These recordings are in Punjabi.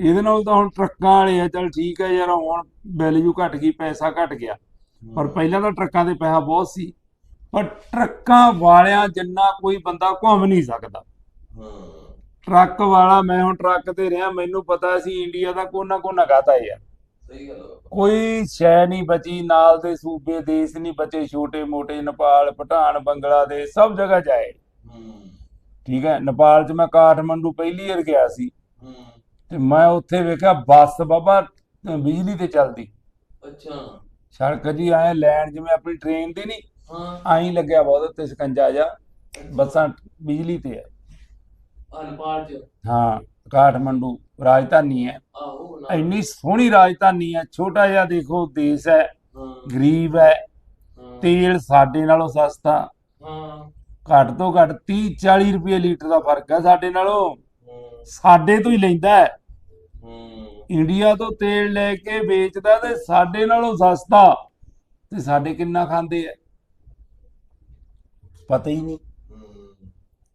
ਇਹਦੇ ਨਾਲ ਤਾਂ ਹੁਣ ਟਰੱਕਾਂ ਵਾਲੇ ਆ ਚਲ ਠੀਕ ਹੈ ਯਾਰ ਹੁਣ ਵੈਲਿਊ ਘਟ ਗਈ ਪੈਸਾ ਘਟ ਗਿਆ। ਪਰ ਪਹਿਲਾਂ ਤਾਂ ਟਰੱਕਾਂ ਦੇ ਪੈਸਾ ਬਹੁਤ ਸੀ। ਪਰ ਟਰੱਕਾਂ ਵਾਲਿਆਂ ਜਿੰਨਾ ਕੋਈ ਬੰਦਾ ਘੁੰਮ ਨਹੀਂ ਸਕਦਾ। ਟਰੱਕ ਵਾਲਾ ਮੈਂ ਹੁਣ ਟਰੱਕ ਤੇ ਰਿਹਾ ਮੈਨੂੰ ਪਤਾ ਸੀ ਇੰਡੀਆ ਦਾ ਕੋਨਾ ਕੋਨਾ ਗਾਤਾ ਯਾਰ। ਸਹੀ ਗੱਲ ਆ। ਕੋਈ ਸ਼ੈ ਨਹੀਂ ਬਚੀ ਨਾਲ ਦੇ ਸੂਬੇ ਦੇਸ਼ ਨਹੀਂ ਬਚੇ ਛੋਟੇ ਮੋਟੇ ਨੇਪਾਲ ਭੂਟਾਨ ਬੰਗਲਾਦੇਸ਼ ਸਭ ਜਗ੍ਹਾ ਜਾਏ। ਠੀਕ ਹੈ ਨੇਪਾਲ 'ਚ ਮੈਂ ਕਾਠਮੰਡੂ ਪਹਿਲੀ ਵਾਰ ਗਿਆ ਸੀ। ਤੇ ਮੈਂ ਉੱਥੇ ਵੇਖਿਆ ਬੱਸ ਬਾਬਾ ਬਿਜਲੀ ਤੇ ਚੱਲਦੀ। ਅੱਛਾ। ਸੜਕ ਜੀ ਆਏ ਲੈਣ ਜਿਵੇਂ ਆਪਣੀ ਟ੍ਰੇਨ ਦੀ ਨਹੀਂ ਹਾਂ। ਆਈ ਲੱਗਿਆ ਬਹੁਤ ਉੱਤੇ ਸਕੰਜਾ ਜਾ ਬੱਸਾਂ ਬਿਜਲੀ ਤੇ ਹੈ ਚ। ਹਾਂ ਕਾਠਮੰਡੂ ਰਾਜਧਾਨੀ ਹੈ ਆਹੋ ਇੰਨੀ ਸੋਹਣੀ ਰਾਜਧਾਨੀ ਹੈ ਛੋਟਾ ਜਿਹਾ ਦੇਖੋ ਦੇਸ਼ ਹੈ। ਗਰੀਬ ਹੈ। ਤੇਲ ਸਾਡੇ ਨਾਲੋਂ ਸਸਤਾ। ਹਾਂ। ਘੱਟ ਤੋਂ ਘੱਟ 30 40 ਰੁਪਏ ਲੀਟਰ ਦਾ ਫ਼ਰਕ ਹੈ ਸਾਡੇ ਨਾਲੋਂ। ਸਾਡੇ ਤੋਂ ਹੀ ਲੈਂਦਾ ਹੂੰ ਇੰਡੀਆ ਤੋਂ ਤੇਲ ਲੈ ਕੇ ਵੇਚਦਾ ਤੇ ਸਾਡੇ ਨਾਲੋਂ ਸਸਤਾ। ਤੇ ਸਾਡੇ ਕਿੰਨਾ ਖਾਂਦੇ ਆ? ਪਤਾ ਹੀ ਨਹੀਂ।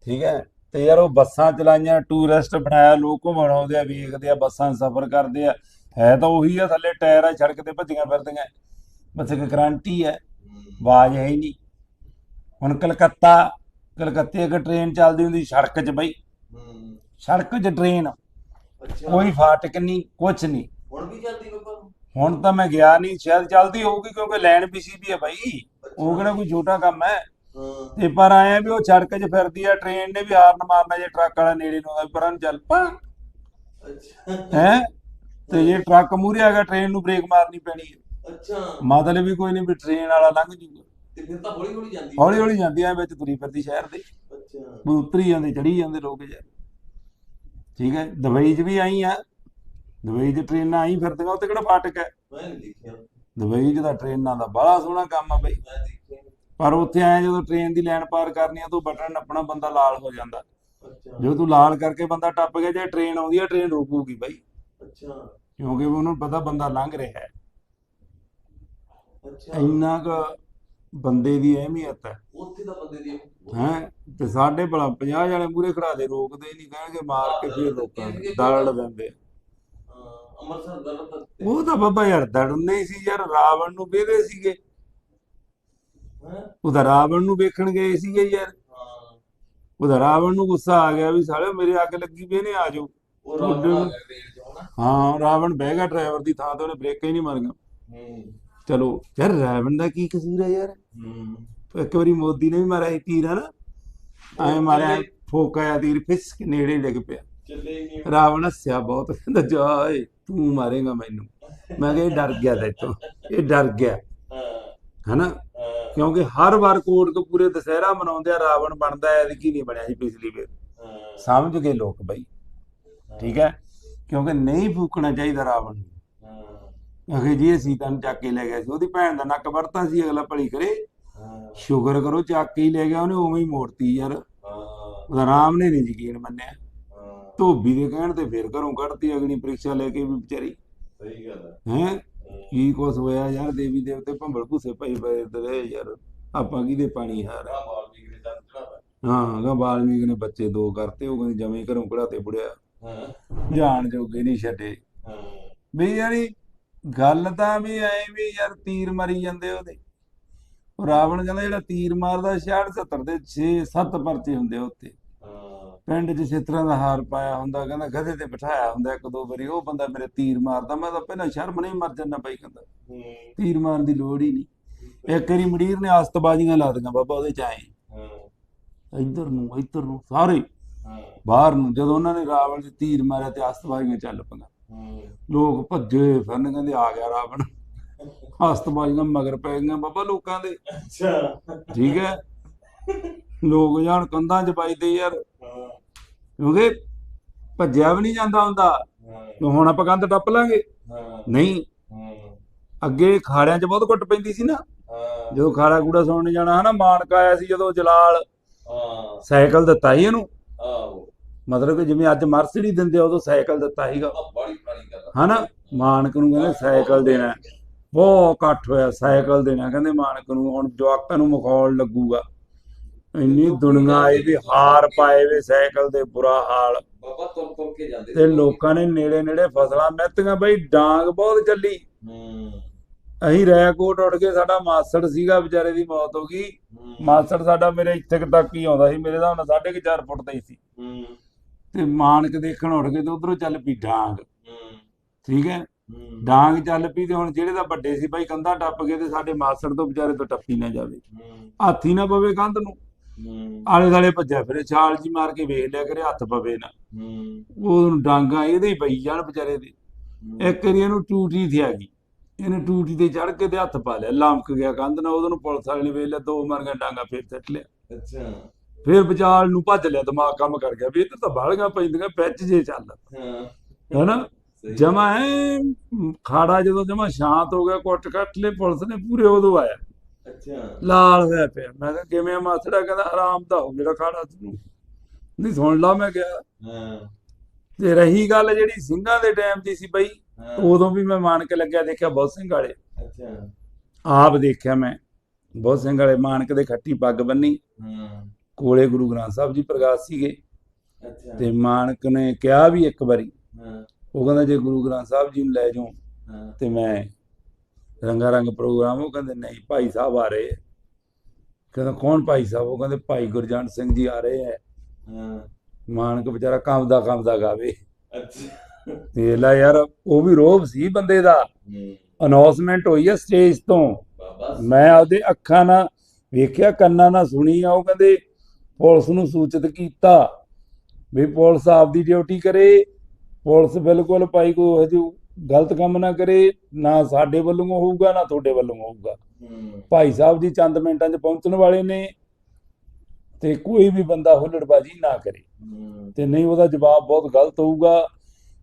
ਠੀਕ ਹੈ? ਤੇ ਯਾਰ ਉਹ ਬੱਸਾਂ ਚਲਾਈਆਂ ਟੂਰਿਸਟ ਬਣਾਇਆ ਲੋਕ ਘੁੰਮਣ ਆਉਂਦੇ ਆ, ਵੇਖਦੇ ਆ, ਬੱਸਾਂ ਸਫ਼ਰ ਕਰਦੇ ਆ। ਹੈ ਤਾਂ ਉਹੀ ਆ, ਥੱਲੇ ਟਾਇਰ ਆ, ਸੜਕ ਤੇ ਭੱਜੀਆਂ ਫਿਰਦੀਆਂ। ਬਸ ਇੱਕ ਗਰੰਟੀ ਹੈ ਆਵਾਜ਼ ਹੈ ਹੀ ਨਹੀਂ। ਹੁਣ ਕਲਕੱਤਾ, ਕਲਕੱਤੇ ਇੱਕ ਟ੍ਰੇਨ ਚੱਲਦੀ ਹੁੰਦੀ ਸੜਕ 'ਚ ਬਈ। ਸੜਕ 'ਚ ਟ੍ਰੇਨ ਕੋਈ ਫਾਟਕ ਨਹੀਂ ਕੁਛ ਨਹੀਂ। ਹੁਣ ਵੀ ਚੱਲਦੀ ਬਾਬਾ? ਹੁਣ ਤਾਂ ਮੈਂ ਗਿਆ ਨਹੀਂ ਸ਼ਾਇਦ ਚੱਲਦੀ ਹੋਊਗੀ ਕਿਉਂਕਿ ਲਾਈਨ ਬਿਸੀ ਵੀ ਹੈ ਬਾਈ। ਉਹ ਕਿਹੜਾ ਕੋਈ ਛੋਟਾ ਕੰਮ ਹੈ। ਤੇ ਪਰ ਆਇਆ ਵੀ ਉਹ ਸੜਕ 'ਚ ਫਿਰਦੀ ਆ ਟ੍ਰੇਨ ਨੇ ਵੀ ਹਾਰਨ ਮਾਰਨਾ ਜੇ ਟਰੱਕ ਵਾਲਾ ਨੇੜੇ ਨੂੰ ਆਵੇ ਪਰਾਂ ਚੱਲ ਪਾ। ਅੱਛਾ। ਹੈ? ਤੇ ਜੇ ਟਰੱਕ ਮੂਰੇ ਆ ਗਿਆ ਟ੍ਰੇਨ ਨੂੰ ਬ੍ਰੇਕ ਮਾਰਨੀ ਪੈਣੀ ਹੈ ਅੱਛਾ। ਮਤਲਬ ਵੀ ਕੋਈ ਨਹੀਂ ਵੀ ਟ੍ਰੇਨ ਵਾਲਾ ਲੰਘ ਜੂਗਾ। ਤੇ ਫਿਰ ਤਾਂ ਹੌਲੀ ਹੌਲੀ ਜਾਂਦੀ। ਹੌਲੀ ਹੌਲੀ ਜਾਂਦੀ ਆ ਵਿੱਚ ਤੁਰੀ ਫਿਰਦੀ ਸ਼ਹਿਰ ਦੇ। ਅੱਛਾ। ਵੀ ਉਤਰੀ ਜਾਂਦੇ ਚੜੀ ਜਾਂਦੇ ਲੋਕ ਯਾਰ। ਠੀਕ ਹੈ ਦੁਬਈ 'ਚ ਵੀ ਆਈ ਆ। ਦੁਬਈ 'ਚ ਟ੍ਰੇਨਾਂ ਆਈ ਫਿਰਦੀਆਂ ਉੱਥੇ ਕਿਹੜਾ ਫਾਟਕ ਹੈ? ਮੈਂ ਨਹੀਂ ਦੇਖਿਆ। ਦੁਬਈ 'ਚ ਤਾਂ ਟ੍ਰੇਨਾਂ ਦਾ ਬੜਾ ਸੋਹਣਾ ਕੰਮ ਆ ਬਈ। ਮੈਂ ਦੇਖਿਆ ਨੀ। ਪਰ ਉੱਥੇ ਆਏ ਜਦੋਂ ਟ੍ਰੇਨ ਦੀ ਲਾਈਨ ਪਾਰ ਕਰਨੀ ਆ ਤੂੰ ਬਟਨ ਨੱਪਣਾ ਬੰਦਾ ਲਾਲ ਹੋ ਜਾਂਦਾ। ਜਦੋਂ ਤੂੰ ਲਾਲ ਕਰਕੇ ਬੰਦਾ ਟੱਪ ਗਿਆ ਜੇ ਟ੍ਰੇਨ ਆਉਂਦੀ ਆ ਟ੍ਰੇਨ ਰੁਕੂਗੀ ਬਾਈ। ਅੱਛਾ। ਕਿਉਂਕਿ ਉਹਨੂੰ ਪਤਾ ਬੰਦਾ ਲੰਘ ਰਿਹਾ ਹੈ। ਅੱਛਾ। ਇੰਨਾ ਕੁ ਬੰਦੇ ਦੀ ਅਹਿਮੀਅਤ ਹੈ। ਉੱਥੇ ਤਾਂ ਬੰਦੇ ਦੀ ਹੈ? ਤੇ ਸਾਡੇ ਭਲਾ 50 ਵਾਲੇ ਮੂਰੇ ਖੜਾ ਦੇ ਰੋਕਦੇ ਨਹੀਂ ਕਹਿਣਗੇ ਮਾਰ ਕੇ ਫਿਰ ਰੋਕਾਂਗੇ ਦਲੜ ਦਿੰਦੇ ਆ। ਹਾਂ, ਅੰਮ੍ਰਿਤਸਰ ਦਾ ਤਾਂ ਉਹ ਤਾਂ ਬਾਬਾ ਯਾਰ ਦੜਨੇ ਹੀ ਸੀ ਯਾਰ ਰਾਵਣ ਨੂੰ ਵੇਦੇ ਸੀਗੇ। ਹੈ? ਉਹ ਤਾਂ ਰਾਵਣ ਨੂੰ ਵੇਖਣ ਗਏ ਸੀਗੇ ਯਾਰ। ਉਹਦਾ ਰਾਵਣ ਨੂੰ ਗੁੱਸਾ ਆ ਗਿਆ ਵੀ ਸਾਲੇ ਮੇਰੇ ਅੱਗ ਲੱਗੀ ਵੀ ਇਹਨੇ ਆ ਜਾਓ। ਉਹ ਹਾਂ ਰਾਵਣ ਬਹਿ ਗਿਆ ਡਰਾਈਵਰ ਦੀ ਥਾਂ ਤੇ ਉਹਨੇ ਬ੍ਰੇਕਾਂ ਹੀ ਨਹੀਂ ਮਾਰੀਆਂ। ਚਲੋ ਯਾਰ ਰਾਵਣ ਦਾ ਕੀ ਕਸੂਰ ਹੈ ਯਾਰ? ਹੂੰ। ਇੱਕ ਵਾਰੀ ਮੋਦੀ ਨੇ ਵੀ ਮਾਰਿਆ ਸੀ ਤੀਰ ਹਨਾ? ਐ ਮਾਰਿਆ ਫੋਕਾ ਤੀਰ ਫਿਸ ਨੇੜੇ ਡਿੱਗ ਪਿਆ। ਰਾਵਣ ਹੱਸਿਆ ਬਹੁਤ ਕਹਿੰਦਾ ਜਾ ਏ ਤੂੰ ਮਾਰੇਗਾ ਮੈਨੂੰ। ਮੈਂ ਕਿਹਾ ਇਹ ਡਰ ਗਿਆ ਤੇਤੋਂ ਇਹ ਡਰ ਗਿਆ। ਹਨਾ? ਕਿਉਂਕਿ ਹਰ ਵਾਰ ਕੋਟ ਤੋਂ ਪੂਰੇ ਦੁਸਹਿਰਾ ਮਨਾਉਂਦੇ ਆ ਰਾਵਣ ਬਣਦਾ ਐ ਕੀ ਨਹੀਂ ਬਣਿਆ ਸੀ ਪਿਛਲੀ ਵਾਰ। ਸਮਝ ਗਏ ਲੋਕ ਬਈ। ਠੀਕ ਹੈ? ਕਿਉਂਕਿ ਨਹੀਂ ਫੂਕਣਾ ਚਾਹੀਦਾ ਰਾਵਣ ਨੂੰ। ਅਖੇ ਜੀ ਅਸੀਂ ਤਾਂ ਚੱਕ ਕੇ ਲੈ ਗਿਆ ਸੀ। ਉਹਦੀ ਭੈਣ ਦਾ ਨੱਕ ਵੜਤਾ ਸੀ ਅਗਲਾ ਭਲੀ ਕਰੇ। ਸ਼ੁਕਰ ਕਰੋ ਚੱਕ ਹੀ ਲੈ ਗਿਆ ਉਹਨੇ ਉਵੇਂ ਹੀ ਮੋੜਤੀ ਯਾਰ। ਹਾਂ ਰਾਮ ਨੇ ਨਹੀਂ ਯਕੀਨ ਮੰਨਿਆ। ਧੋਬੀ ਦੇ ਕਹਿਣ ਤੇ ਫਿਰ ਘਰੋਂ ਕੱਢਤੀ ਅਗਨੀ ਪ੍ਰੀਖਿਆ ਲੈ ਕੇ ਵੀ ਵਿਚਾਰੀ। ਸਹੀ ਗੱਲ ਹੈ? ਕੀ ਕੁਛ ਹੋਇਆ ਯਾਰ ਦੇਵੀ ਦੇਵਤੇ ਭੰਬਲ ਭੂਸੇ ਪਈ ਪਏ ਤੇ ਯਾਰ ਆਪਾਂ ਕਿਹਦੇ ਪਾਣੀ ਹਾਰ ਹਾਂ ਗਾ ਬਾਲਮੀਕ ਨੇ ਬੱਚੇ ਦੋ ਕਰਤੇ ਉਹ ਕਹਿੰਦੇ ਜਮੇ ਘਰੋਂ ਕਢਾਤੇ ਬੁੜਿਆ। ਹਾਂ। ਜਾਣ ਜੋਗੇ ਨਹੀਂ ਛੱਡੇ। ਹਾਂ। ਵੀ ਯਾਰੀ ਗੱਲ ਤਾਂ ਵੀ ਐ ਵੀ ਯਾਰ ਤੀਰ ਮਾਰੀ ਜਾਂਦੇ ਉਹਦੇ। ਉਹ ਰਾਵਣ ਕਹਿੰਦਾ ਜਿਹੜਾ ਤੀਰ ਮਾਰਦਾ 66 70 ਦੇ 6 7 ਪਰਚੇ ਹੁੰਦੇ ਉੱਤੇ। ਪਿੰਡ 'ਚ ਛਿੱਤਰਾਂ ਦਾ ਹਾਰ ਪਾਇਆ ਹੁੰਦਾ ਕਹਿੰਦਾ ਗਧੇ ਤੇ ਬਿਠਾਇਆ ਹੁੰਦਾ ਇੱਕ ਦੋ ਵਾਰੀ ਉਹ ਬੰਦਾ ਮੇਰੇ ਤੀਰ ਮਾਰਦਾ ਮੈਂ ਤਾਂ ਪਹਿਲਾਂ ਸ਼ਰਮ ਨਹੀਂ ਮਰ ਜਾਂਦਾ ਬਾਈ ਕਹਿੰਦਾ। ਤੀਰ ਮਾਰਨ ਦੀ ਲੋੜ ਹੀ ਨਹੀਂ। ਇੱਕ ਵਾਰੀ ਮੜੀਰ ਨੇ ਆਸਤਬਾਜ਼ੀਆਂ ਲਾ ਦਿੱਤੀਆਂ ਬਾਬਾ ਉਹਦੇ ਚ ਆਏ। ਇੱਧਰ ਨੂੰ ਇੱਧਰ ਨੂੰ ਸਾਰੇ। ਬਾਹਰ ਨੂੰ ਜਦੋਂ ਉਹਨਾਂ ਨੇ ਰਾਵਣ ਦੇ ਤੀਰ ਮਾਰਿਆ ਤੇ ਆਸਤਬਾਜ਼ੀਆਂ ਚੱਲ ਪਈਆਂ। ਲੋਕ ਭੱਜੇ ਫਿਰਨ ਕਹਿੰਦੇ ਆ ਗਿਆ ਰਾਵਣ। ਆਸਤਬਾਜ਼ੀਆਂ ਮਗਰ ਪੈ ਗਈਆਂ ਬਾਬਾ ਲੋਕਾਂ ਦੇ। ਅੱਛਾ। ਠੀਕ ਹੈ। ਲੋਕ ਜਾਣ ਕੰਧਾਂ 'ਚ ਵੱਜਦੇ ਯਾਰ। ਕਿਉਂਕਿ ਭੱਜਿਆ ਵੀ ਨਹੀਂ ਜਾਂਦਾ ਹੁੰਦਾ। ਹੁਣ ਆਪਾਂ ਕੰਧ ਟੱਪ ਲਾਂਗੇ। ਨਹੀਂ। ਅੱਗੇ ਖਾੜਿਆਂ 'ਚ ਬਹੁਤ ਕੁੱਟ ਪੈਂਦੀ ਸੀ ਨਾ। ਜਦੋਂ ਖਾੜਾ ਕੂੜਾ ਸੁਣਨ ਜਾਣਾ ਹਨਾ ਮਾਨਕ ਆਇਆ ਸੀ ਜਦੋਂ ਜਲਾਲ ਸਾਈਕਲ ਦਿੱਤਾ ਸੀ ਇਹਨੂੰ। ਆਹੋ ਮਤਲਬ ਕਿ ਜਿਵੇਂ ਅੱਜ ਮਰਸਡੀ ਦਿੰਦੇ ਆ ਉਦੋਂ ਸਾਈਕਲ ਦਿੱਤਾ ਸੀਗਾ। ਆ ਬੜੀ ਪੁਰਾਣੀ ਗੱਲ ਆ। ਹਨਾ ਮਾਨਕ ਨੂੰ ਕਹਿੰਦੇ ਸਾਈਕਲ ਦੇਣਾ। ਬਹੁਤ ਇਕੱਠ ਹੋਇਆ ਸਾਈਕਲ ਦੇਣਾ ਕਹਿੰਦੇ ਮਾਨਕ ਨੂੰ ਹੁਣ ਜਵਾਕਾਂ ਨੂੰ ਮਖੌਲ ਲੱਗੂਗਾ। ਇੰਨੀ ਦੁਨੀਆ ਆਈ ਵੀ ਹਾਰ ਪਾਏ ਵੇ ਸਾਈਕਲ ਦੇ ਬੁਰਾ ਹਾਲ। ਬਾਬਾ ਤੁਰ ਤੁਰ ਕੇ ਜਾਂਦੇ ਤੇ ਲੋਕਾਂ ਨੇ ਨੇੜੇ ਨੇੜੇ ਫਸਲਾਂ ਮਿੱਤੀਆਂ ਬਈ ਡਾਂਗ ਬਹੁਤ ਚੱਲੀ। ਹੂੰ। ਅਸੀਂ ਰੈਕੋਟ ਉੱਠ ਕੇ ਸਾਡਾ ਮਾਸੜ ਸੀਗਾ ਵਿਚਾਰੇ ਦੀ ਮੌਤ ਹੋ ਗਈ। ਮਾਸੜ ਸਾਡਾ ਮੇਰੇ ਇੱਥੇ ਤੱਕ ਹੀ ਆਉਂਦਾ ਸੀ ਮੇਰੇ ਦਾ ਹੁਣ 4.5 ਫੁੱਟ ਦਾ ਹੀ ਸੀ। ਹੂੰ। ਤੇ ਮਾਨਕ ਦੇਖਣ ਉੱਠ ਕੇ ਤੇ ਉਧਰੋਂ ਚੱਲ ਪਈ ਡਾਂਗ। ਹੂੰ। ਠੀਕ ਹੂੰ? ਡਾਂਗ ਚੱਲ ਪਈ ਤੇ ਹੁਣ ਜਿਹੜੇ ਦਾ ਵੱਡੇ ਸੀ ਬਾਈ ਕੰਧਾ ਟੱਪ ਗਏ ਤੇ ਸਾਡੇ ਮਾਸੜ ਤੋਂ ਵਿਚਾਰੇ ਤੋਂ ਟੱਪੀ ਨਾ ਜਾਵੇ। ਹਾਥੀ ਨਾ ਪਵੇ ਕੰਧ ਨੂੰ। ਆਲੇ ਦਾਲੇ ਭੱਜਿਆ ਫਿਰੇ ਛਾਲ ਜੀ ਮਾਰ ਕੇ ਵੇਖ ਲਿਆ ਕਰੇ ਹੱਥ ਪਵੇ ਨਾ। ਹੂੰ। ਉਹਨੂੰ ਡਾਂਗਾ ਇਹਦੇ ਹੀ ਪਈ ਜਾਣ ਵਿਚਾਰੇ ਦੇ। ਇੱਕ ਵਾਰੀ ਇਹਨੂੰ ਟੂਟੀ ਤੇ ਆ ਗਈ। ਇਹਨੇ ਟੂਟੀ ਤੇ ਚੜ ਕੇ ਤੇ ਹੱਥ ਪਾ ਲਿਆ ਲੰਮਕ ਗਿਆ ਕੰਧ ਨਾਲ। ਉਹਨੂੰ ਪੁਲਿਸ ਵਾਲੇ ਨੇ ਵੇਖ ਲਿਆ ਦੋ ਮਾਰੀਆਂ ਡਾਂਗਾ ਫੇਰ ਸੱਟ ਲਿਆ। ਅੱਛਾ। ਫੇਰ ਵਿਚਾਲ ਨੂੰ ਭੱਜ ਲਿਆ ਦਿਮਾਗ ਕੰਮ ਕਰ ਗਿਆ ਵੀ ਇੱਧਰ ਤਾਂ ਬਾਲਗਾ ਪੈਂਦੀਆਂ ਵਿੱਚ ਜੇ ਚੱਲ। ਹਾਂ। ਹੈਨਾ? ਜਮਾ ਹੈ ਖਾੜਾ ਜਦੋਂ ਜਮਾ ਸ਼ਾਂਤ ਹੋ ਗਿਆ ਕੁੱਟ ਕੱਟ ਲੈ ਪੁਲਿਸ ਨੇ ਪੂਰੇ ਉਦੋਂ ਆਇਆ। ਅੱਛਾ। ਲਾਲ ਹੋਇਆ ਪਿਆ। ਮੈਂ ਕਿਹਾ ਕਿਵੇਂ ਮਾਸੜਾ? ਕਹਿੰਦਾ ਆਰਾਮ ਦਾ ਹੋ ਜਿਹੜਾ ਖਾੜਾ ਤੈਨੂੰ ਨਹੀਂ ਸੁਣ ਲਾ ਮੈਂ ਕਿਹਾ। ਹਾਂ। ਤੇ ਰਹੀ ਗੱਲ ਜਿਹੜੀ ਸਿੰਘਾਂ ਦੇ ਟਾਈਮ ਦੀ ਸੀ ਬਈ ਉਦੋਂ ਵੀ ਮੈਂ ਮਾਨ ਕੇ ਲੱਗਿਆ ਦੇਖਿਆ ਬਹੁਤ ਸਿੰਘ ਵਾਲੇ। ਅੱਛਾ। ਆਪ ਦੇਖਿਆ ਮੈਂ ਬਹੁਤ ਸਿੰਘ ਵਾਲੇ ਮਾਨਕ ਦੇ ਖੱਟੀ ਪੱਗ ਬੰਨੀ। ਹਾਂ। ਕੋਲੇ ਗੁਰੂ ਗ੍ਰੰਥ ਸਾਹਿਬ ਜੀ ਪ੍ਰਕਾਸ਼ ਸੀਗੇ। ਅੱਛਾ। ਤੇ ਮਾਨਕ ਨੇ ਕਿਹਾ ਵੀ ਇੱਕ ਵਾਰੀ ਹਾਂ। ਉਹ ਕਹਿੰਦਾ ਜੇ ਗੁਰੂ ਗ੍ਰੰਥ ਸਾਹਿਬ ਜੀ ਨੂੰ ਲੈ ਜਾਓ ਤੇ ਮੈਂ ਰੰਗਾ ਰੰਗ ਪ੍ਰੋਗਰਾਮ ਉਹ ਕਹਿੰਦੇ ਨਹੀਂ ਭਾਈ ਸਾਹਿਬ ਆ ਰਹੇ। ਕਹਿੰਦਾ ਕੌਣ ਭਾਈ ਸਾਹਿਬ? ਉਹ ਕਹਿੰਦੇ ਭਾਈ ਗੁਰਜੰਟ ਸਿੰਘ ਜੀ ਆ ਰਹੇ ਹੈ। ਮਾਨਕ ਵਿਚਾਰਾ ਕੰਬਦਾ ਕੰਬਦਾ ਗਾਵੇ। ਅੱਛਾ। ਤੇ ਲੈ ਯਾਰ ਉਹ ਵੀ ਰੋਬ ਸੀ ਬੰਦੇ ਦਾ। ਅਨਾਉਂਸਮੈਂਟ ਹੋਈ ਹੈ ਸਟੇਜ ਤੋਂ। ਮੈਂ ਆਪਦੇ ਅੱਖਾਂ ਨਾਲ ਵੇਖਿਆ ਕੰਨਾਂ ਨਾਲ ਸੁਣੀ ਆ। ਉਹ ਕਹਿੰਦੇ ਪੁਲਿਸ ਨੂੰ ਸੂਚਿਤ ਕੀਤਾ ਵੀ ਪੁਲਿਸ ਆਪਦੀ ਡਿਊਟੀ ਕਰੇ। ਪੁਲਿਸ ਬਿਲਕੁਲ ਭਾਈ ਕੋਈ ਹਜੂ ਗਲਤ ਕੰਮ ਨਾ ਕਰੇ ਨਾ ਸਾਡੇ ਵੱਲੋਂ ਹੋਊਗਾ ਨਾ ਤੁਹਾਡੇ ਵੱਲੋਂ ਹੋਊਗਾ। ਭਾਈ ਸਾਹਿਬ ਜੀ ਚੰਦ ਮਿੰਟਾਂ 'ਚ ਪਹੁੰਚਣ ਵਾਲੇ ਨੇ ਤੇ ਕੋਈ ਵੀ ਬੰਦਾ ਹੁੱਲੜਬਾਜੀ ਨਾ ਕਰੇ। ਤੇ ਨਹੀਂ ਉਹਦਾ ਜਵਾਬ ਬਹੁਤ ਗਲਤ ਹੋਊਗਾ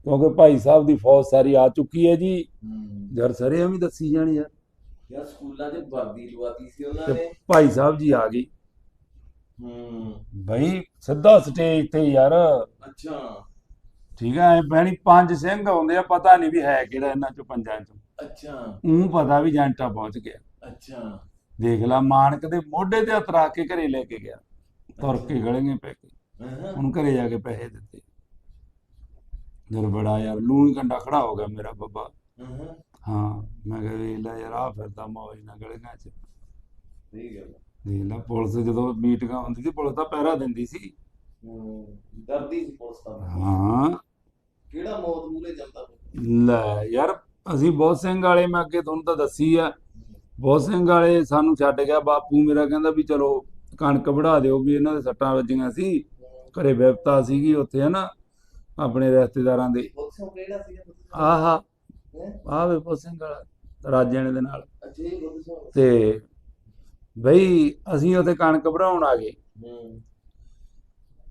ਕਿਉਂਕਿ ਭਾਈ ਸਾਹਿਬ ਦੀ ਫੌਜ ਸਾਰੀ ਆ ਚੁੱਕੀ ਹੈ ਜੀ। ਯਾਰ ਸਰੇ ਵੀ ਦੱਸੀ ਜਾਣੀ ਯਾਰ ਯਾਰ ਸਕੂਲਾਂ 'ਚ ਵਰਦੀ ਲਵਾਤੀ ਸੀ ਉਹਨਾਂ ਨੇ। ਭਾਈ ਸਾਹਿਬ ਜੀ ਆ ਗਈ ਹੂੰ। ਬਈ ਸਿੱਧਾ ਸਟੇਜ ਤੇ ਯਾਰ। ਅੱਛਾ। ਠੀਕ ਹੈ ਭੈਣੀ ਪੰਜ ਸਿੰਘ ਆਉਂਦੇ ਆ ਪਤਾ ਨਹੀਂ ਵੀ ਹੈ ਕਿਹੜਾ ਇਹਨਾਂ ਚੋਂ ਪੰਜਾਂ ਚੋਂ। ਅੱਛਾ। ਉਹ ਪਤਾ ਵੀ ਜੰਟਾ ਪਹੁੰਚ ਗਿਆ। ਅੱਛਾ। ਦੇਖ ਲਾ ਮਾਨਕ ਦੇ ਮੋਢੇ ਤੇ ਹੱਥ ਰੱਖ ਕੇ ਘਰੇ ਲੈ ਕੇ ਗਿਆ। ਤੁਰ ਕੇ ਗਲੇਗੇ ਪੈ ਕੇ। ਹਾਂ। ਉਹਨੂੰ ਘਰੇ ਜਾ ਕੇ ਪੈਸੇ ਦਿੱਤੇ। ਜਦ ਬੜਾ ਯਾਰ ਲੂਣ ਕੰਡਾ ਖੜਾ ਹੋ ਗਿਆ ਮੇਰਾ ਬੱਬਾ। ਹਾਂ। ਹਾਂ ਮੈਂ ਕਿਹਾ ਵੇਖ ਲੈ ਯਾਰ ਆ ਫਿਰਦਾ ਮੌਜ ਨਾ ਗਲੀਆਂ 'ਚ। ਸਹੀ ਗੱਲ। ਦੇਖ ਲੈ ਪੁਲਿਸ ਜਦੋਂ ਮੀਟਿੰਗਾਂ ਹੁੰਦੀ ਸੀ ਪੁਲਿਸ ਤਾਂ ਪਹਿਰਾ ਦਿੰਦੀ ਸੀ। ਹੂੰ ਡਰਦੀ ਸੀ ਪੁਲਿਸ ਤਾਂ। ਹਾਂ। ਕਿਹੜਾ ਮੌਤ ਮੂਲੇ ਜਾਂਦਾ ਲੈ ਯਾਰ ਅਸੀਂ ਬਹੁਤ ਸਿੰਘ ਵਾਲੇ ਮੈਂ ਅੱਗੇ ਤੁਹਾਨੂੰ ਤਾਂ ਦੱਸੀ ਆ। ਬਹੁਤ ਸਿੰਘ ਵਾਲੇ ਸਾਨੂੰ ਛੱਡ ਗਿਆ। ਬਾਪੂ ਮੇਰਾ ਕਹਿੰਦਾ ਵੀ ਚਲੋ ਕਣਕ ਵੜਾ ਦਿਓ ਵੀ ਇਹਨਾਂ ਦੇ ਸੱਟਾਂ ਵੱਜੀਆਂ ਸੀ। ਘਰੇ ਵਿਪਤਾ ਸੀਗੀ ਉੱਥੇ ਹਨਾ ਆਪਣੇ ਰਿਸ਼ਤੇਦਾਰਾਂ ਦੇ। ਆਹਾ? ਆਹ ਵੇ ਬਹੁਤ ਸਿੰਘ ਵਾਲਾ ਰਾਜਿਆਣੇ ਦੇ ਨਾਲ। ਤੇ ਬਈ ਅਸੀਂ ਉੱਥੇ ਕਣਕ ਵਢਾਉਣ ਆ ਗਏ।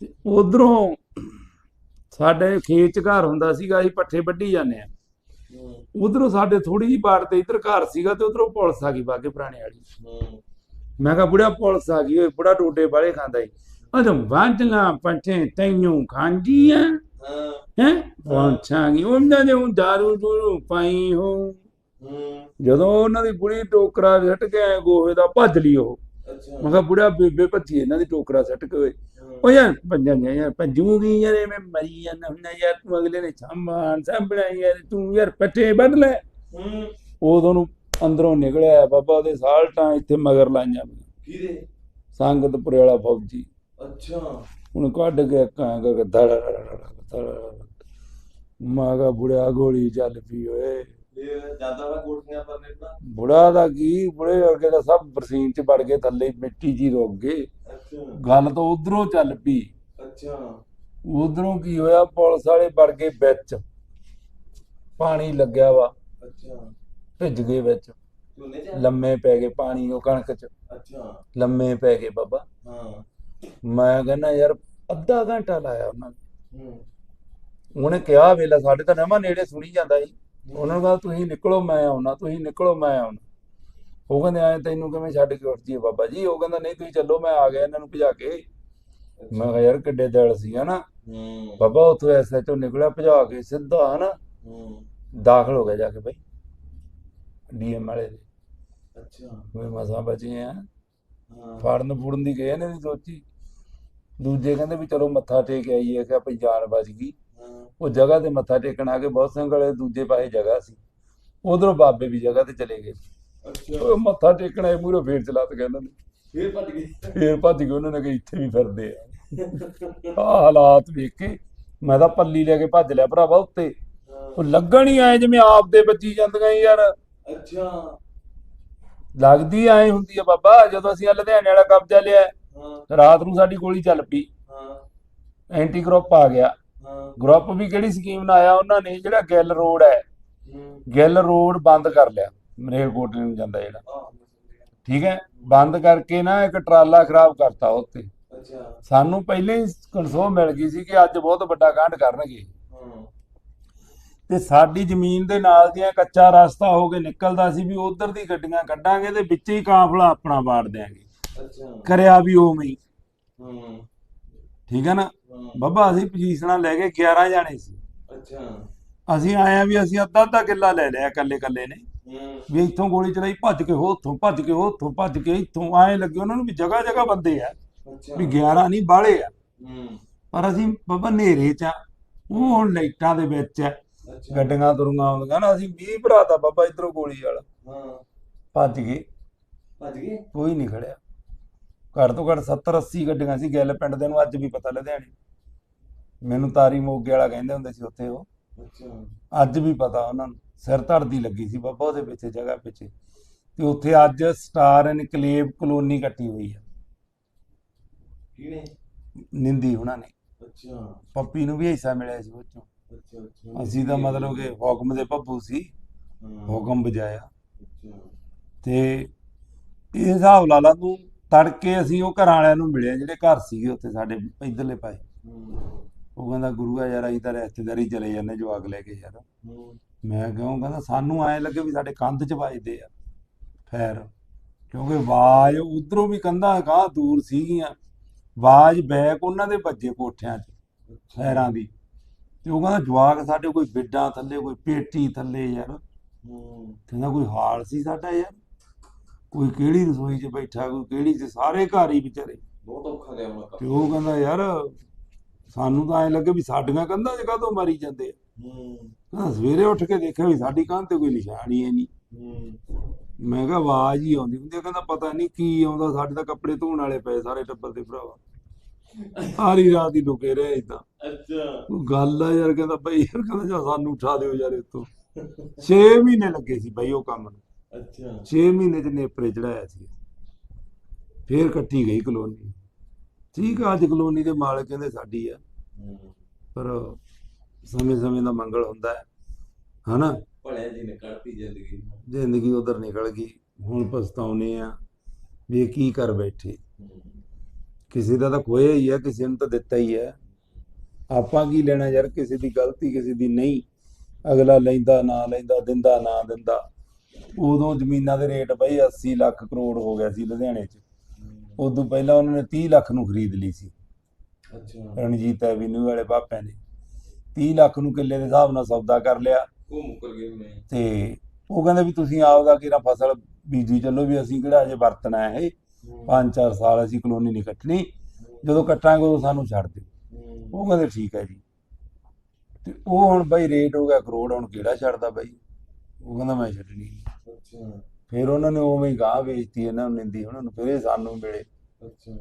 ਤੇ ਉਧਰੋਂ ਸਾਡੇ ਖੇਤ ਚ ਘਰ ਹੁੰਦਾ ਸੀਗਾ ਅਸੀਂ ਪੱਠੇ ਵੱਢੀ ਜਾਂਦੇ ਆ ਉਧਰੋਂ ਸਾਡੇ ਥੋੜੀ ਜਿਹੀ ਬਾੜ ਤੇ ਇੱਧਰ ਘਰ ਸੀਗਾ ਤੇ ਉਧਰੋਂ ਪੁਲਿਸ ਆ ਗਈ ਬਾਗੇ ਪੁਰਾਣੇ ਵਾਲੀ। ਮੈਂ ਕਿਹਾ ਬੁੜਿਆ ਪੁਲਿਸ ਆ ਗਈ ਓਏ ਬੁੜਾ ਡੋਡੇ ਵਾਲੇ ਖਾਂਦਾ ਈ। ਅਦੋਂ ਵਾਂਟਣਾ ਪੱਠੇ ਤੈਨੂੰ ਖਾਂਦੀਆਂ? ਹਾਂ। ਗਈ ਉਹਨਾਂ ਦੇ ਉਹ ਦਾਰੂ ਦੂਰੂ ਪਾਈ ਹੋ। ਜਦੋਂ ਉਹਨਾਂ ਦੀ ਬੁੜੀ ਟੋਕਰਾ ਸੱਟ ਕੇ ਆਏ ਗੋਹੇ ਦਾ ਭੱਜ ਲਈ ਉਹ। ਮੈਂ ਕਿਹਾ ਬੁੜਿਆ ਬੇਬੇ ਭੱਜੀ ਇਹਨਾਂ ਦੀ ਟੋਕਰਾ ਸੱਟ ਕੇ ਓਏ। ਉਹ ਯਾਰ ਪੰਜਾਂ ਦੀਆਂ ਯਾਰ ਭੱਜੂਗੀ ਯਾਰ ਐਵੇਂ ਮਰੀ ਜਾਂਦਾ ਹੁੰਦਾ ਯਾਰ ਤੂੰ ਅਗਲੇ ਨੇ ਸਾਂਭਾਂ ਸਾਂਭਣਾ ਯਾਰ ਤੂੰ ਯਾਰ ਪੱਠੇ ਵੱਢ ਲੈ ਹੂੰ ਉਦੋਂ ਨੂੰ ਅੰਦਰੋਂ ਨਿਕਲਿਆ ਬਾਬਾ ਉਹਦੇ ਸਾਲਟਾਂ ਇੱਥੇ ਮਗਰ ਲਾਈਆਂ ਕਿਹਦੇ ਸੰਗਤਪੁਰੇ ਵਾਲਾ ਫੌਜੀ ਅੱਛਾ ਉਹਨੂੰ ਕੱਢ ਕੇ ਕਾਂ ਕਰ ਧੜ ਮਾਗਾ ਬੁੜਿਆ ਗੋਲੀ ਚੱਲ ਪਈ ਓਏ ਬੁੜਾ ਦਾ ਕੀ ਬੁੜੇ ਵਰਗੇ ਦਾ ਸਭ ਬਰਸੀਨ ਚ ਵੜ ਗਏ ਥੱਲੇ ਮਿੱਟੀ ਜੀ ਰੁਕ ਗਏ ਗੱਲ ਤਾਂ ਉਧਰੋਂ ਚੱਲ ਪਈ। ਅੱਛਾ। ਉਧਰੋਂ ਕੀ ਹੋਇਆ ਪੁਲਿਸ ਵਾਲੇ ਵੜ ਗਏ ਵਿੱਚ। ਪਾਣੀ ਲੱਗਿਆ ਵਾ। ਅੱਛਾ। ਭਿੱਜ ਗਏ ਵਿੱਚ। ਲੰਮੇ ਪੈ ਗਏ ਪਾਣੀ ਉਹ ਕਣਕ ਚ। ਅੱਛਾ। ਲੰਮੇ ਪੈ ਗਏ ਬਾਬਾ। ਹਾਂ। ਮੈਂ ਕਹਿੰਦਾ ਯਾਰ ਅੱਧਾ ਘੰਟਾ ਲਾਇਆ ਉਹਨਾਂ ਨੇ। ਹੂੰ। ਉਹਨੇ ਕਿਹਾ ਵੇਲਾ ਸਾਡੇ ਤਾਂ ਨਵਾਂ ਨੇੜੇ ਸੁਣੀ ਜਾਂਦਾ ਸੀ। ਉਹਨਾਂ ਕਹਿੰਦਾ ਤੁਸੀਂ ਨਿਕਲੋ ਮੈਂ ਆਉਣਾ ਤੁਸੀਂ ਨਿਕਲੋ ਮੈਂ ਆਉਣਾ। ਉਹ ਕਹਿੰਦੇ ਆਏ ਤੈਨੂੰ ਕਿਵੇਂ ਛੱਡ ਕੇ ਉੱਠ ਜੀਏ ਬਾਬਾ ਜੀ? ਉਹ ਕਹਿੰਦਾ ਨਹੀਂ ਤੁਸੀਂ ਚੱਲੋ ਮੈਂ ਆ ਗਿਆ ਇਹਨਾਂ ਨੂੰ ਭਜਾ ਕੇ। ਮੈਂ ਕਿਹਾ ਯਾਰ ਕਿੱਡੇ ਦਿਲ ਸੀ ਹਨਾ? ਹੂੰ। ਬਾਬਾ ਉੱਥੋਂ ਐਸਐਚਓ ਨਿਕਲਿਆ ਭਜਾ ਕੇ ਸਿੱਧਾ ਹਨਾ? ਹੂੰ। ਦਾਖਲ ਹੋ ਗਿਆ ਜਾ ਕੇ ਬਈ ਡੀਐਮ ਵਾਲੇ ਦੇ। ਅੱਛਾ। ਕੋਈ ਮਸਾਂ ਬਚੇ ਆ। ਹਾਂ। ਫੜਨ ਫੁੜਨ ਦੀ ਗਏ ਨੇ ਸੋਚੀ। ਦੂਜੇ ਕਹਿੰਦੇ ਵੀ ਚਲੋ ਮੱਥਾ ਟੇਕ ਆਈਏ ਕਿ ਆਪਣੀ ਜਾਨ ਬਚ ਗਈ। ਹਾਂ ਉਹ ਜਗ੍ਹਾ ਤੇ ਮੱਥਾ ਟੇਕਣ ਆ ਕੇ ਬਹੁਤ ਸਿੰਘ ਵਾਲੇ ਦੂਜੇ ਪਾਸੇ ਜਗ੍ਹਾ ਸੀ। ਉਧਰੋਂ ਬਾਬੇ ਵੀ ਜਗ੍ਹਾ ਤੇ ਚਲੇ ਗਏ। ਅੱਛਾ। ਉਹ ਮੱਥਾ ਟੇਕਣ ਆਏ ਮੂਹਰੇ ਫੇਰ ਚਲਾ ਤੇ ਕਹਿੰਦੇ ਨੇ। ਫੇਰ ਭੱਜ ਗਏ। ਫੇਰ ਭੱਜ ਗਏ ਉਹਨਾਂ ਨੇ ਕਿ ਇੱਥੇ ਵੀ ਫਿਰਦੇ ਆ। ਆਹ ਹਾਲਾਤ ਵੇਖ ਕੇ ਮੈਂ ਤਾਂ ਪੱਲੀ ਲੈ ਕੇ ਭੱਜ ਲਿਆ ਭਰਾਵਾ ਉੱਤੇ। ਉਹ ਲੱਗਣ ਹੀ ਆਏ ਜਿਵੇਂ ਆਪ ਦੇ ਵੱਜੀ ਜਾਂਦੀਆਂ ਯਾਰ। ਅੱਛਾ। ਲੱਗਦੀ ਆਏ ਹੁੰਦੀ ਆ ਬਾਬਾ ਜਦੋਂ ਅਸੀਂ ਲੁਧਿਆਣੇ ਵਾਲਾ ਕਬਜ਼ਾ ਲਿਆ ਰਾਤ ਨੂੰ ਸਾਡੀ ਗੋਲੀ ਚੱਲ ਪਈ। ਹਾਂ। ਐਂਟੀ ਗਰੁੱਪ ਆ ਗਿਆ। ਗਰੁੱਪ ਵੀ ਕਿਹੜੀ ਸਕੀਮ ਨਾਲ ਆਇਆ ਉਹਨਾਂ ਨੇ ਜਿਹੜਾ ਗਿੱਲ ਰੋਡ ਹੈ ਗਿੱਲ ਰੋਡ ਬੰਦ ਕਰ ਲਿਆ ਮਰੇਲਕੋਟਲੇ ਨੂੰ ਜਾਂਦਾ ਜਿਹੜਾ। ਠੀਕ ਹੈ? ਬੰਦ ਕਰਕੇ ਨਾ ਇੱਕ ਟਰਾਲਾ ਖਰਾਬ ਕਰਤਾ ਉੱਤੇ ਅੱਛਾ। ਸਾਨੂੰ ਪਹਿਲਾਂ ਹੀ ਕਨਸੋ ਮਿਲ ਗਈ ਸੀ ਕਿ ਅੱਜ ਬਹੁਤ ਵੱਡਾ ਕਾਂਡ ਕਰਨਗੇ। ਤੇ ਸਾਡੀ ਜ਼ਮੀਨ ਦੇ ਨਾਲ ਦੀਆਂ ਕੱਚਾ ਰਸਤਾ ਹੋ ਕੇ ਨਿਕਲਦਾ ਸੀ ਵੀ ਉਧਰ ਦੀ ਗੱਡੀਆਂ ਕੱਢਾਂਗੇ ਤੇ ਵਿੱਚ ਹੀ ਕਾਫਲਾ ਆਪਣਾ ਦਿਆਂਗੇ। ਅੱਛਾ। ਕਰਿਆ ਵੀ ਉਵੇਂ ਹੀ। ਹੂੰ। ਠੀਕ ਹੈ ਨਾ? ਬੱਬਾ ਅਸੀਂ ਪੋਜੀਸ਼ਨਾਂ ਲੈ ਕੇ 11 ਜਾਣੇ ਸੀ। ਅੱਛਾ। ਅਸੀਂ ਆਏ ਆ ਵੀ ਅਸੀਂ ਅੱਧਾ ਅੱਧਾ ਕਿੱਲਾ ਲੈ ਲਿਆ ਇਕੱਲੇ ਇਕੱਲੇ ਨੇ। ਵੀ ਇੱਥੋਂ ਗੋਲੀ ਚਲਾਈ ਭੱਜ ਕੇ ਹੋ ਉੱਥੋਂ ਭੱਜ ਕੇ ਹੋ ਉੱਥੋਂ ਭੱਜ ਕੇ ਇੱਥੋਂ। ਆਏ ਲੱਗੇ ਉਹਨਾਂ ਨੂੰ ਵੀ ਜਗ੍ਹਾ ਜਗ੍ਹਾ ਬੰਦੇ ਆ। ਵੀ 11 ਨਹੀਂ ਬਾਹਲੇ ਆ। ਪਰ ਅਸੀਂ ਬੱਬਾ ਹਨੇਰੇ ਚ ਉਹ ਹੁਣ ਲਾਈਟਾਂ ਦੇ ਵਿੱਚ ਆ। ਗੱਡੀਆਂ ਤੁਰੀਆਂ ਆਉਂਦੀਆਂ ਨਾ ਅਸੀਂ 20 ਭਰਾਤਾ ਬਾਬਾ ਇਧਰੋਂ ਗੋਲੀ ਵਾਲਾ। ਹਾਂ। ਭੱਜ ਗਏ। ਭੱਜ ਗਏ? ਕੋਈ ਨਹੀਂ ਖੜਿਆ। ਘੱਟ ਤੋਂ ਘੱਟ 70 80 ਗੱਡੀਆਂ ਸੀ ਗਿੱਲ ਪਿੰਡ ਦੇ ਨੂੰ ਅੱਜ ਵੀ ਪਤਾ ਲੁਧਿਆਣੇ। ਮੈਨੂੰ ਤਾਰੀ ਮੋਗੇ ਵਾਲਾ ਕਹਿੰਦੇ ਹੁੰਦੇ ਸੀ ਉੱਥੇ ਉਹ। ਅੱਜ ਵੀ ਪਤਾ ਉਹਨਾਂ ਨੂੰ ਸਿਰ ਧੜਦੀ ਲੱਗੀ ਸੀ ਬਾਬਾ ਉਹਦੇ ਪਿੱਛੇ ਜਗ੍ਹਾ ਪਿੱਛੇ। ਤੇ ਉੱਥੇ ਅੱਜ ਸਟਾਰ ਇਨਕਲੇਵ ਕਲੋਨੀ ਕੱਟੀ ਹੋਈ ਆ। ਕਿਹਨੇ? ਨਿੰਦੀ ਉਹਨਾਂ ਨੇ। ਅੱਛਾ। ਪੱਪੀ ਨੂੰ ਵੀ ਹਿੱਸਾ ਮਿਲਿਆ ਸੀ ਉਹ ਚੋਂ ਅੱਛਾ ਅੱਛਾ। ਅਸੀਂ ਤਾਂ ਮਤਲਬ ਕਿ ਹੁਕਮ ਦੇ ਪੱਪੂ ਸੀ ਹੁਕਮ ਬਜਾਇਆ ਤੇ ਇਹ ਹਿਸਾਬ ਲਾ ਲਾ ਤੂੰ ਤੜਕੇ ਅਸੀਂ ਉਹ ਘਰਾਂ ਵਾਲਿਆਂ ਨੂੰ ਮਿਲਿਆ ਜਿਹੜੇ ਘਰ ਸੀਗੇ ਉੱਥੇ ਸਾਡੇ ਇਧਰਲੇ ਹੂੰ ਉਹ ਕਹਿੰਦਾ ਗੁਰੂਆ ਯਾਰ ਅਸੀਂ ਤਾਂ ਰਿਸ਼ਤੇਦਾਰੀ ਚਲੇ ਜਾਂਦੇ ਜਵਾਕ ਲੈ ਕੇ ਯਾਰ। ਮੈਂ ਕਿਉਂ ਕਹਿੰਦਾ ਸਾਨੂੰ ਐਂ ਲੱਗੇ ਵੀ ਸਾਡੇ ਕੰਧ 'ਚ ਵੱਜਦੇ ਆ। ਫੈਰ ਕਿਉਂਕਿ ਆਵਾਜ਼ ਉਧਰੋਂ ਵੀ ਕੰਧਾਂ ਗਾਂ ਦੂਰ ਸੀਗੀਆਂ। ਆਵਾਜ਼ ਬੈਕ ਉਹਨਾਂ ਦੇ ਵੱਜੇ ਕੋਠਿਆਂ 'ਚ ਫੈਰਾਂ ਦੀ। ਤੇ ਉਹ ਕਹਿੰਦਾ ਜਵਾਕ ਸਾਡੇ ਕੋਈ ਬਿੱਡਾਂ ਥੱਲੇ ਕੋਈ ਪੇਟੀ ਥੱਲੇ ਯਾਰ। ਕਹਿੰਦਾ ਕੋਈ ਹਾਲ ਸੀ ਸਾਡਾ ਯਾਰ? ਕੋਈ ਕਿਹੜੀ ਰਸੋਈ 'ਚ ਬੈਠਾ ਕੋਈ ਕਿਹੜੀ 'ਚ ਸਾਰੇ ਘਰ ਹੀ ਵਿਚਾਰੇ। ਬਹੁਤ ਔਖਾ ਲਿਆ ਮੈਂ ਤੇ ਉਹ ਕਹਿੰਦਾ ਯਾਰ ਸਾਨੂੰ ਤਾਂ ਐਂ ਲੱਗੇ ਵੀ ਸਾਡੀਆਂ ਕੰਧਾਂ 'ਚ ਕਾਹਤੋਂ ਮਾਰੀ ਜਾਂਦੇ ਆ? ਹੂੰ। ਸਵੇਰੇ ਉੱਠ ਕੇ ਦੇਖਿਆ ਵੀ ਸਾਡੀ ਕੰਧ ਤੇ ਕੋਈ ਨਿਸ਼ਾਨ ਹੀ ਨਹੀਂ। ਹੂੰ। ਮੈਂ ਕਿਹਾ ਆਵਾਜ਼ ਹੀ ਆਉਂਦੀ ਹੁੰਦੀ ਕਹਿੰਦਾ ਪਤਾ ਨਹੀਂ ਕੀ ਆਉਂਦਾ ਸਾਡੇ ਤਾਂ ਕੱਪੜੇ ਧੋਣ ਵਾਲੇ ਪਏ ਸਾਰੇ ਟੱਬਰ ਦੇ ਭਰਾਵਾ। ਸਾਰੀ ਰਾਤ ਹੀ ਲੁਕੇ ਰਹੇ ਇਦਾਂ ਅੱਛਾ। ਉਹ ਗੱਲ ਆ ਯਾਰ ਕਹਿੰਦਾ ਬਈ ਯਾਰ ਕਹਿੰਦਾ ਜਾ ਸਾਨੂੰ ਉਠਾ ਦਿਓ ਯਾਰ ਇੱਥੋਂ। 6 ਮਹੀਨੇ ਲੱਗੇ ਸੀ ਬਈ ਉਹ ਕੰਮ ਨੂੰ। ਅੱਛਾ। 6 ਮਹੀਨੇ ਚ ਨੇਪਰੇ ਚੜਾਇਆ ਸੀ। ਫੇਰ ਕੱਟੀ ਗਈ ਕਲੋਨੀ। ਠੀਕ ਆ ਅੱਜ ਕਲੋਨੀ ਦੇ ਮਾਲਕ ਕਹਿੰਦੇ ਸਾਡੀ ਆ। ਪਰ ਸਮੇਂ ਸਮੇਂ ਦਾ ਮੰਗਲ ਹੁੰਦਾ ਹੈ। ਹਨਾ? ਭਲਿਆ ਜੀ ਨੇ ਕੱਢਤੀ ਜ਼ਿੰਦਗੀ। ਜ਼ਿੰਦਗੀ ਉਧਰ ਨਿਕਲ ਗਈ। ਹੁਣ ਪਛਤਾਉਨੇ ਆ ਵੀ ਕੀ ਕਰ ਬੈਠੇ। ਕਿਸੇ ਦਾ ਤਾਂ ਖੋਇਆ ਹੀ ਆ ਕਿਸੇ ਨੂੰ ਤਾਂ ਦਿੱਤਾ ਹੀ ਆ। ਆਪਾਂ ਕੀ ਲੈਣਾ ਯਾਰ? ਕਿਸੇ ਦੀ ਗਲਤੀ ਕਿਸੇ ਦੀ ਨਹੀਂ। ਅਗਲਾ ਲੈਂਦਾ ਨਾ ਲੈਂਦਾ ਦਿੰਦਾ ਨਾ ਦਿੰਦਾ। ਉਦੋਂ ਜ਼ਮੀਨਾਂ ਦੇ ਰੇਟ ਬਈ 80 ਲੱਖ ਕਰੋੜ ਹੋ ਗਿਆ ਸੀ ਲੁਧਿਆਣੇ 'ਚ। ਉਦੋਂ ਪਹਿਲਾਂ ਉਹਨਾਂ ਨੇ 30 ਲੱਖ ਨੂੰ ਖਰੀਦ ਲਈ ਸੀ। ਅੱਛਾ। ਰਣਜੀਤ ਐਵੀਨਿਊ ਵਾਲੇ ਪਾਪਿਆਂ ਨੇ। 30 ਲੱਖ ਨੂੰ ਕਿੱਲੇ ਦੇ ਹਿਸਾਬ ਨਾਲ ਸੌਦਾ ਕਰ ਲਿਆ। ਉਹ ਮੁੱਕਰ ਗਏ ਉਹਨੇ ਤੇ ਉਹ ਕਹਿੰਦੇ ਵੀ ਤੁਸੀਂ ਆਪਦਾ ਕਿਹੜਾ ਫਸਲ ਬੀਜੀ ਚੱਲੋ ਵੀ ਅਸੀਂ ਕਿਹੜਾ ਅਜੇ ਵਰਤਣਾ ਹੈ ਇਹ। ਪੰਜ ਚਾਰ ਸਾਲ ਅਸੀਂ ਕਲੋਨੀ ਨਹੀਂ ਕੱਟਣੀ। ਜਦੋਂ ਕੱਟਾਂਗੇ ਉਦੋਂ ਸਾਨੂੰ ਛੱਡ ਦਿਓ। ਉਹ ਕਹਿੰਦੇ ਠੀਕ ਹੈ ਜੀ। ਤੇ ਉਹ ਹੁਣ ਬਈ ਰੇਟ ਹੋ ਗਿਆ ਕਰੋੜ ਹੁਣ ਕਿਹੜਾ ਛੱਡਦਾ ਬਾਈ? ਉਹ ਕਹਿੰਦਾ ਮੈਂ ਛੱਡਣੀ ਨਹੀਂ। ਅੱਛਾ ਫਿਰ ਉਹਨਾਂ ਨੇ ਉਵੇਂ ਹੀ ਗਾਹ ਵੇਚਤੀ ਇਹਨਾਂ ਨੂੰ ਨਿੰਦੀ ਉਹਨਾਂ ਨੂੰ ਫਿਰ ਇਹ ਸਾਨੂੰ ਮਿਲੇ। ਅੱਛਾ।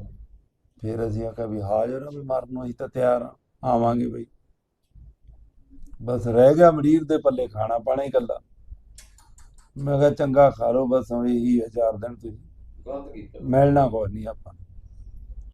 ਫਿਰ ਅਸੀਂ ਆਖਿਆ ਵੀ ਹਾਜ਼ਰ ਆ ਵੀ ਮਰਨ ਨੂੰ ਅਸੀਂ ਤਾਂ ਤਿਆਰ ਆ ਆਵਾਂਗੇ ਬਈ। ਬਸ ਰਹਿ ਗਿਆ ਮਰੀਰ ਦੇ ਪੱਲੇ ਖਾਣਾ ਪਾਣਾ ਹੀ ਕੱਲਾ ਮੈਂ ਕਿਹਾ ਚੰਗਾ ਖਾ ਲਓ ਬਸ ਹੁਣ ਇਹੀ ਆ ਚਾਰ ਦਿਨ ਤੁਸੀਂ। ਗਲਤ ਕੀਤਾ। ਮਿਲਣਾ ਕੋਈ ਨਹੀਂ ਆਪਾਂ ਨੂੰ।